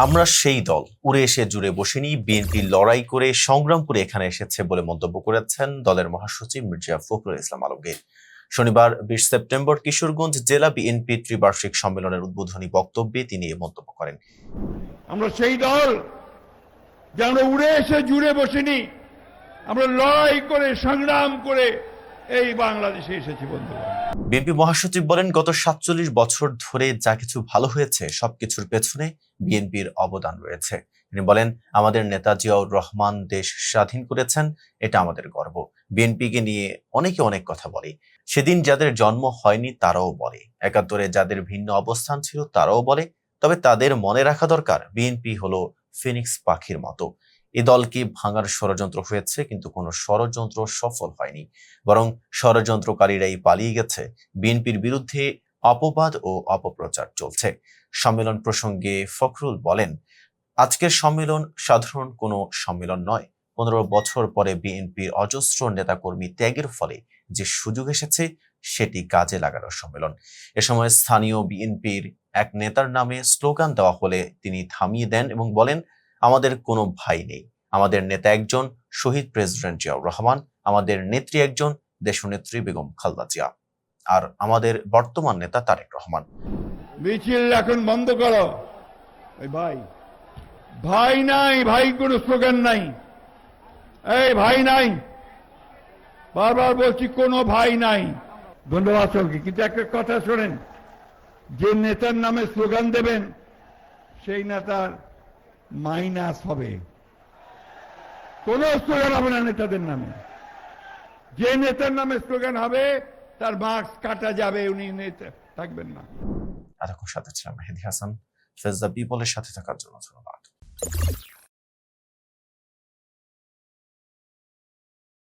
আমরা সেই দল। উড়ে এসে জুড়ে বসেনি, বিএনপি লড়াই করে সংগ্রাম করে এখানে এসেছে বলে মন্তব্য করেছেন দলের মহাসচিব মির্জা ফখরুল ইসলাম আলমগীর। শনিবার বিশ সেপ্টেম্বর কিশোরগঞ্জ জেলা বিএনপি ত্রিবার্ষিক সম্মেলনের উদ্বোধনী বক্তব্যে তিনি এ মন্তব্য করেন। আমরা সেই দল যে আমরা উড়ে এসে জুড়ে বসিনি, আমরা লড়াই করে, সংগ্রাম করে এই বাংলাদেশে এসেছি বন্ধুরা বিএনপি মহাসচিব বলেন, গত সাতচল্লিশ বছর ধরে যা কিছু ভালো হয়েছে সবকিছুর পেছনে বিএনপির অবদান রয়েছে। তিনি বলেন, আমাদের নেতা জিয়াউর রহমান দেশ স্বাধীন করেছেন, এটা আমাদের গর্ব। বিএনপিকে নিয়ে অনেকে অনেক কথা বলে। সেদিন যাদের জন্ম হয়নি, তারাও বলে। একাত্তরে যাদের ভিন্ন অবস্থান ছিল, তারাও বলে। তবে তাদের মনে রাখা দরকার, বিএনপি হলো ফিনিক্স পাখির মতো। এ দলকে ভাঙার ষড়যন্ত্র হয়েছে, কিন্তু কোনো ষড়যন্ত্র সফল হয়নি। বরং ষড়যন্ত্রকারীরাই পালিয়ে গেছে। বিএনপির বিরুদ্ধে অপবাদ ও অপপ্রচার চলছে। সম্মেলন প্রসঙ্গে ফখরুল বলেন, আজকের সম্মেলন সাধারণ কোনো সম্মেলন নয়। পনেরো বছর পরে বিএনপির অজস্র নেতাকর্মী ত্যাগের ফলে যে সুযোগ এসেছে, সেটি কাজে লাগানোর সম্মেলন। এ সময় স্থানীয় বিএনপির এক নেতার নামে স্লোগান দেওয়া হলে তিনি থামিয়ে দেন এবং বলেন আমাদের কোনো ভাই নেই। আমাদের নেতা একজন, শহীদ প্রেসিডেন্ট জিয়াউর রহমান, আমাদের নেত্রী একজন, দেশনেত্রী বেগম খালদা জিয়া। আর আমাদের বর্তমান নেতা তারেক রহমান। মিছিল এখন বন্ধ করো। ভাই ভাই নাই ভাই কোনো স্লোগান নাই। এই ভাই নাই। বারবার বলছি, কোনো ভাই নাই। ধন্যবাদ সবকে কিন্তু একটা কথা শোনেন, যে নেতার নামে স্লোগান দেবেন, সেই নেতার মাইনাস হবে। কোন স্লোগান হবে না নেতাদের নামে। যে নেতার নামে স্লোগান হবে, তার মার্কস কাটা যাবে, উনি নেতা থাকবেন না। এতক্ষণ সাথে ছিলাম মেহেদি হাসান, ফেজদা পিপলের সাথে থাকার জন্য ধন্যবাদ।